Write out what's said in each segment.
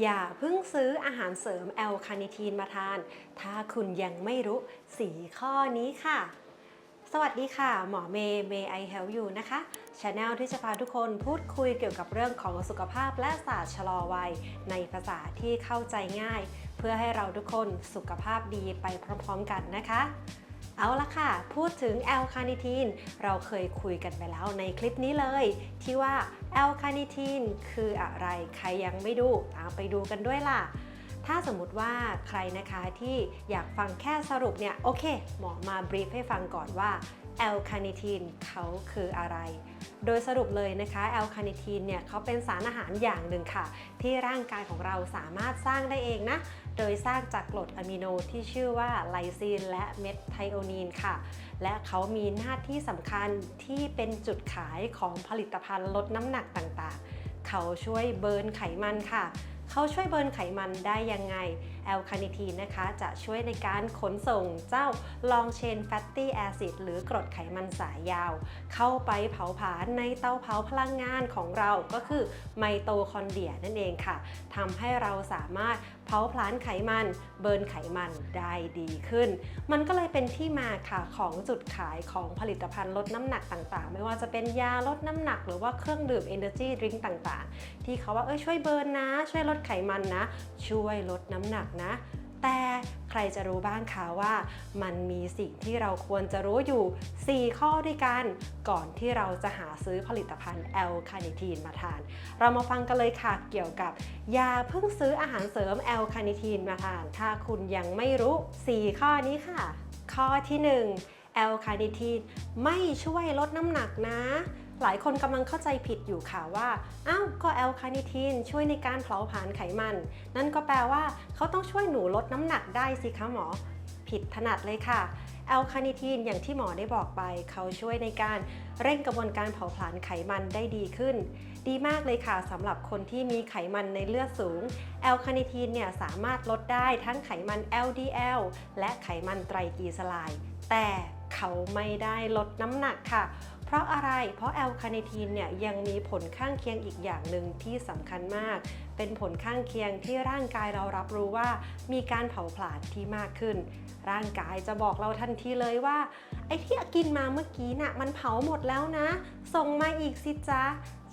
อย่าเพิ่งซื้ออาหารเสริมแอลคาเนิทีนมาทาน ถ้าคุณยังไม่รู้สีข้อนี้ค่ะ สวัสดีค่ะ หมอเมย์เมย์ไอเฮลยูนะคะช anel ที่จะพาทุกคนพูดคุยเกี่ยวกับเรื่องของสุขภาพและศาสตร์ชะลอวัย ในภาษาที่เข้าใจง่าย เพื่อให้เราทุกคนสุขภาพดีไปพร้อมๆกันนะคะ เอาละค่ะ พูดถึงแอลคาเนิทีนเราเคยคุยกันไปแล้วในคลิปนี้เลย ที่ว่าแอลคาเนิทีนคืออะไรใครยังไม่ดูตามไปดูกันด้วยล่ะ ถ้าสมมติว่าใครนะคะที่อยากฟังแค่สรุปเนี่ย โอเค หมอมาบรีฟให้ฟังก่อนว่าแอลคาเนิทีนเขาคืออะไรโดยสรุปเลยนะคะแอลคาเนิทีนเนี่ยเขาเป็นสารอาหารอย่างหนึ่งค่ะ ที่ร่างกายของเราสามารถสร้างได้เองนะ โดยสร้างจากกรดอะมิโนที่ชื่อว่าไลซีนและเมทไทโอนีนค่ะ และเขามีหน้าที่สำคัญที่เป็นจุดขายของผลิตภัณฑ์ลดน้ำหนักต่างๆ เขาช่วยเบิร์นไขมันค่ะ เขาช่วยเบิร์นไขมันได้ยังไง แอลคาเนิทีนนะคะ จะช่วยในการขนส่งเจ้า long chain fatty acid หรือกรดไขมันสายยาว เข้าไปเผาผลาญในเตาเผาพลังงานของเราก็คือไมโตคอนเดรียนั่นเองค่ะทำให้เราสามารถเผาผลาญไขมันเบิร์นไขมันได้ดีขึ้น มันก็เลยเป็นที่มาค่ะของจุดขายของผลิตภัณฑ์ลดน้ำหนักต่างๆ ไม่ว่าจะเป็นยาลดน้ำหนัก หรือว่าเครื่องดื่ม energy drink ต่างๆ ที่เขาว่าเอ้ยช่วยเบิร์นนะ ช่วยลดไขมันนะ ช่วยลดน้ำหนักนะ แต่ใครจะรู้บ้างคะว่ามันมีสิ่งที่เราควรจะรู้อยู่ 4 ข้อด้วยกัน ก่อนที่เราจะหาซื้อผลิตภัณฑ์แอลคาเนทีนมาทาน เรามาฟังกันเลยค่ะเกี่ยวกับยาเพิ่งซื้ออาหารเสริมแอลคาเนทีนมาทาน ถ้าคุณยังไม่รู้ 4 ข้อนี้ค่ะ ข้อที่ 1แอลคาเนทีนไม่ช่วยลดน้ำหนักนะ หลายคนกำลังเข้าใจผิดอยู่ค่ะว่า อ้าวก็แอลคาเนทีนช่วยในการเผาผลาญไขมัน นั่นก็แปลว่าเขาต้องช่วยหนูลดน้ำหนักได้สิคะหมอ ผิดถนัดเลยค่ะแอลคาเนทีนอย่างที่หมอได้บอกไป เขาช่วยในการเร่งกระบวนการเผาผลาญไขมันได้ดีขึ้น ดีมากเลยค่ะสำหรับคนที่มีไขมันในเลือดสูงแอลคาเนทีนเนี่ยสามารถลดได้ทั้งไขมัน LDL และไขมันไตรกลีเซอไรด์แต่เขาไม่ได้ลดน้ำหนักค่ะ ราะอะไร เพราะแอลคาเนทีนเนี่ยยังมีผลข้างเคียงอีกอย่างหนึ่งที่สำคัญมาก เป็นผลข้างเคียงที่ร่างกายเรารับรู้ว่า มีการเผาผลาญที่มากขึ้น ร่างกายจะบอกเราทันทีเลยว่า ไอ้ที่กินมาเมื่อกี้น่ะมันเผาหมดแล้วนะ ส่งมาอีกสิจ๊ะ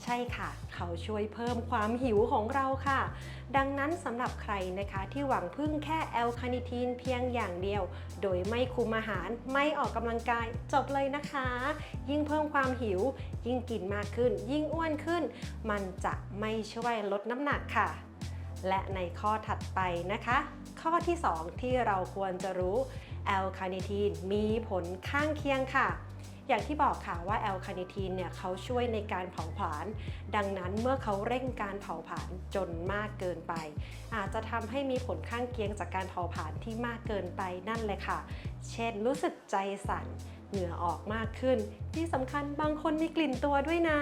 ใช่ค่ะ เขาช่วยเพิ่มความหิวของเราค่ะ ดังนั้นสำหรับใครนะคะที่หวังพึ่งแค่แอลคาเนิทีนเพียงอย่างเดียว โดยไม่คุมอาหารไม่ออกกำลังกายจบเลยนะคะ ยิ่งเพิ่มความหิว ยิ่งกินมากขึ้น ยิ่งอ้วนขึ้น มันจะไม่ช่วยลดน้ำหนักค่ะ และในข้อถัดไปนะคะ ข้อที่ 2 ที่เราควรจะรู้แอลคาเนทีนมีผลข้างเคียงค่ะ อย่างที่บอกค่ะว่าแอลคาเนทีนเนี่ยเขาช่วยในการเผาผลาญดังนั้นเมื่อเขาเร่งการเผาผลาญจนมากเกินไป อาจจะทำให้มีผลข้างเคียงจากการเผาผลาญที่มากเกินไปนั่นเลยค่ะ เช่นรู้สึกใจสั่น เหงื่อออกมากขึ้น ที่สำคัญบางคนมีกลิ่นตัวด้วยนะ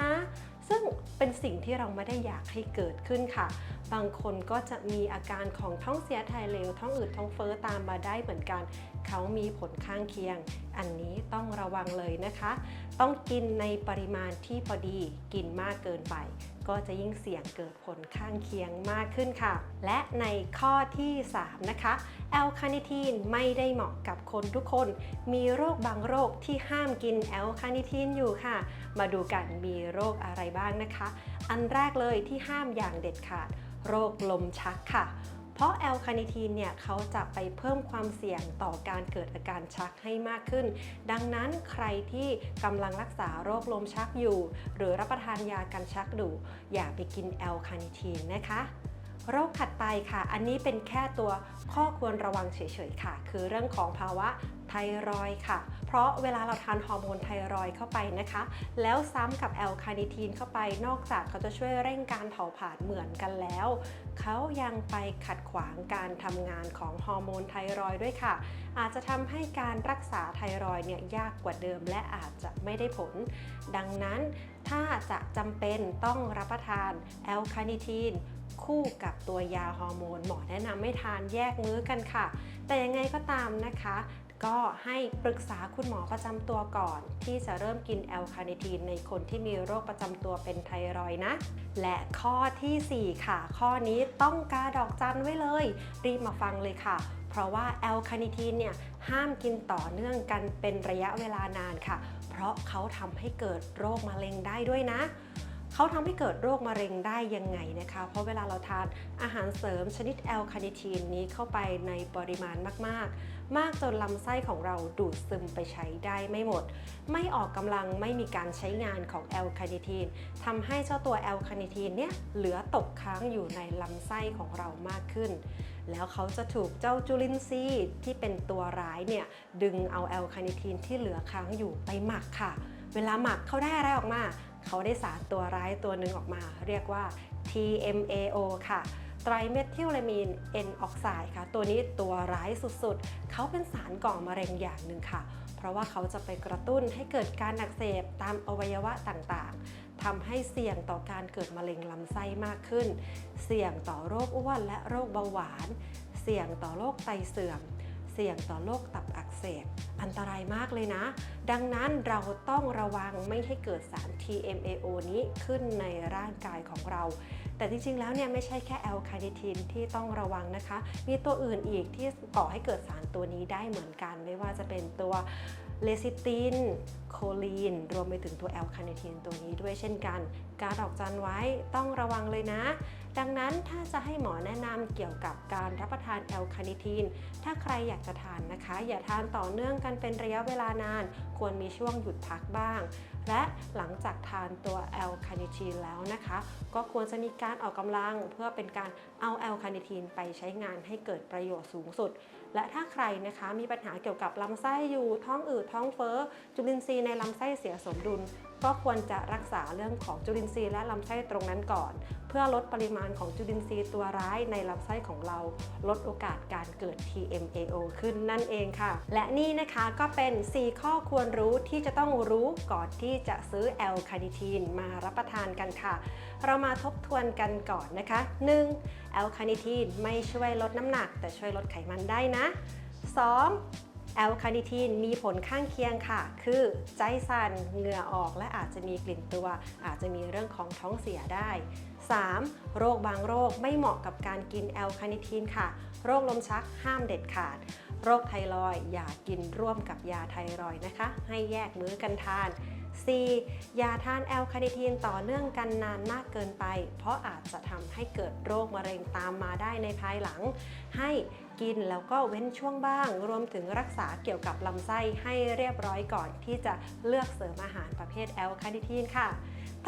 ซึ่งเป็นสิ่งที่เราไม่ได้อยากให้เกิดขึ้นค่ะ บางคนก็จะมีอาการของท้องเสียถ่ายเร็วท้องอืดท้องเฟ้อตามมาได้เหมือนกัน เขามีผลข้างเคียง อันนี้ต้องระวังเลยนะคะ ต้องกินในปริมาณที่พอดีกินมากเกินไป ก็จะยิ่งเสี่ยงเกิดผลข้างเคียงมากขึ้นค่ะ และในข้อที่ 3 นะคะแอลคาเนทีนไม่ได้เหมาะกับคนทุกคน มีโรคบางโรคที่ห้ามกินแอลคาเนทีนอยู่ค่ะ มาดูกันมีโรคอะไรบ้างนะคะ อันแรกเลยที่ห้ามอย่างเด็ดขาด โรคลมชักค่ะ เพราะแอลคาเนทีนเนี่ยเขาจะไปเพิ่มความเสี่ยงต่อการเกิดอาการชักให้มากขึ้น ดังนั้นใครที่กำลังรักษาโรคลมชักอยู่ หรือรับประทานยากันชักดูอย่าไปกินแอลคาเนทีนนะคะโรคถัดไปค่ะ อันนี้เป็นแค่ตัวข้อควรระวังเฉยๆค่ะ คือเรื่องของภาวะไทรอยค่ะ เพราะเวลาเราทานฮอร์โมนไทรอยด์เข้าไปนะคะ แล้วซ้ำกับแอลคาเนทีนเข้าไป นอกจากเขาจะช่วยเร่งการเผาผลาญเหมือนกันแล้ว เขายังไปขัดขวางการทำงานของฮอร์โมนไทรอยด์ด้วยค่ะ อาจจะทำให้การรักษาไทรอยด์เนี่ยยากกว่าเดิม และอาจจะไม่ได้ผล ดังนั้นถ้าจะจำเป็นต้องรับประทานแอลคาเนทีนคู่กับตัวยาฮอร์โมนหมอแนะนำให้ทานแยกมื้อกันค่ะ แต่ยังไงก็ตามนะคะ ก็ให้ปรึกษาคุณหมอประจำตัวก่อน ที่จะเริ่มกินแอลคาเนทีนในคนที่มีโรคประจำตัวเป็นไทรอยนะ และข้อทีสี่ 4 ค่ะ ข้อนี้ต้องกาดอกจันไว้เลย รีบมาฟังเลยค่ะ เพราะว่าแอลคาเนทีนเนี่ยห้ามกินต่อเนื่องกันเป็นระยะเวลานานค่ะ เพราะเขาทำให้เกิดโรคมะเร็งได้ด้วยนะ เขาทำให้เกิดโรคมะเร็งได้ยังไงนะคะ เพราะเวลาเราทานอาหารเสริมชนิดแอลคาเนทีนนี้เข้าไปในปริมาณมาก ๆ มากจนลำไส้ของเราดูดซึมไปใช้ได้ไม่หมด ไม่ออกกำลังไม่มีการใช้งานของแอลคาเนทีนทำให้เจ้าตัวแอลคาเนทีนเนี่ยเหลือตกค้างอยู่ในลำไส้ของเรามากขึ้น แล้วเขาจะถูกเจ้าจุลินทรีย์ที่เป็นตัวร้ายเนี่ยดึงเอาแอลคาเนทีนที่เหลือค้างอยู่ไปหมักค่ะ เวลาหมักเขาได้อะไรออกมา เขาได้สารตัวร้ายตัวหนึ่งออกมา เรียกว่า TMAO ค่ะไตรเมทิลเลมีนเอนออกไซด์ค่ะ ตัวนี้ตัวร้ายสุดๆ เขาเป็นสารก่อมะเร็งอย่างหนึ่งค่ะ เพราะว่าเขาจะไปกระตุ้นให้เกิดการอักเสบตามอวัยวะต่างๆ ทำให้เสี่ยงต่อการเกิดมะเร็งลำไส้มากขึ้น เสี่ยงต่อโรคอ้วนและโรคเบาหวาน เสี่ยงต่อโรคไตเสื่อม เสี่ยงต่อโรคตับอักเสบ อันตรายมากเลยนะ ดังนั้นเราต้องระวังไม่ให้เกิดสาร TMAO นี้ขึ้นในร่างกายของเรา แต่จริงๆ แล้วเนี่ยไม่ใช่แค่แอลคาเนทีนที่ต้องระวังนะคะ มีตัวอื่นอีกที่ก่อให้เกิดสารตัวนี้ได้เหมือนกัน ไม่ว่าจะเป็นตัวเลซิติน โคลีน รวมไปถึงตัวแอลคาเนทีนตัวนี้ด้วยเช่นกัน การดอกจันไว้ต้องระวังเลยนะ ดังนั้นถ้าจะให้หมอแนะนำเกี่ยวกับการรับประทานแอลคาเนทีน ถ้าใครอยากจะทานนะคะ อย่าทานต่อเนื่องกันเป็นระยะเวลานาน ควรมีช่วงหยุดพักบ้าง และหลังจากทานตัวแอลคาเนทีนแล้วนะคะ ก็ควรจะมีการออกกำลังเพื่อเป็นการเอาแอลคาเนทีนไปใช้งานให้เกิดประโยชน์สูงสุด และถ้าใครนะคะมีปัญหาเกี่ยวกับลำไส้อยู่ท้องอืดท้องเฟ้อ จุลินทรีย์ในลำไส้เสียสมดุล ก็ควรจะรักษาเรื่องของจุลินทรีย์และลำไส้ตรงนั้นก่อน เพื่อลดปริมาณของจุลินทรีย์ตัวร้ายในลำไส้ของเรา ลดโอกาสการเกิด TMAO ขึ้นนั่นเองค่ะ และนี่นะคะก็เป็น 4 ข้อควรรู้ที่จะต้องรู้ก่อนที่จะซื้อแอลคาเนทีนมารับประทานกันค่ะ เรามาทบทวนกันก่อนนะคะ 1. แอลคาเนทีนไม่ช่วยลดน้ำหนัก แต่ช่วยลดไขมันได้นะ 2. แอลคาเนทีนมีผลข้างเคียงค่ะ คือใจสั่น เหงื่อออกและอาจจะมีกลิ่นตัว อาจจะมีเรื่องของท้องเสียได้ 3. โรคบางโรคไม่เหมาะกับการกินแอลคาเนทีนค่ะ โรคลมชักห้ามเด็ดขาด โรคไทรอย์อย่ากินร่วมกับยาไทรอย์นะคะ ให้แยกมื้อกันทาน 4. อย่าทานแอลคาเนทีนต่อเนื่องกันนานมากเกินไป เพราะอาจจะทำให้เกิดโรคมะเร็งตามมาได้ในภายหลัง ให้กินแล้วก็เว้นช่วงบ้าง รวมถึงรักษาเกี่ยวกับลำไส้ให้เรียบร้อยก่อนที่จะเลือกเสริมอาหารประเภทแอลคาเนทีนค่ะ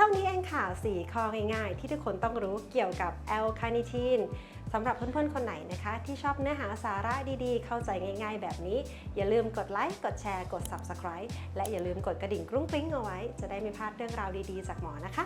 ท่านี้เองค่ะ 4 ข้อง่ายๆ ที่ทุกคนต้องรู้เกี่ยวกับแอลคาเนทีนสำหรับเพื่อนๆ คนไหนนะคะ ที่ชอบเนื้อหาสาระดีๆ เข้าใจง่ายๆ แบบนี้ อย่าลืมกดไลค์ กดแชร์ กด Subscribe และอย่าลืมกดกระดิ่งกรุ้งกริ้งเอาไว้ จะได้ไม่พลาดเรื่องราวดีๆ จากหมอนะคะ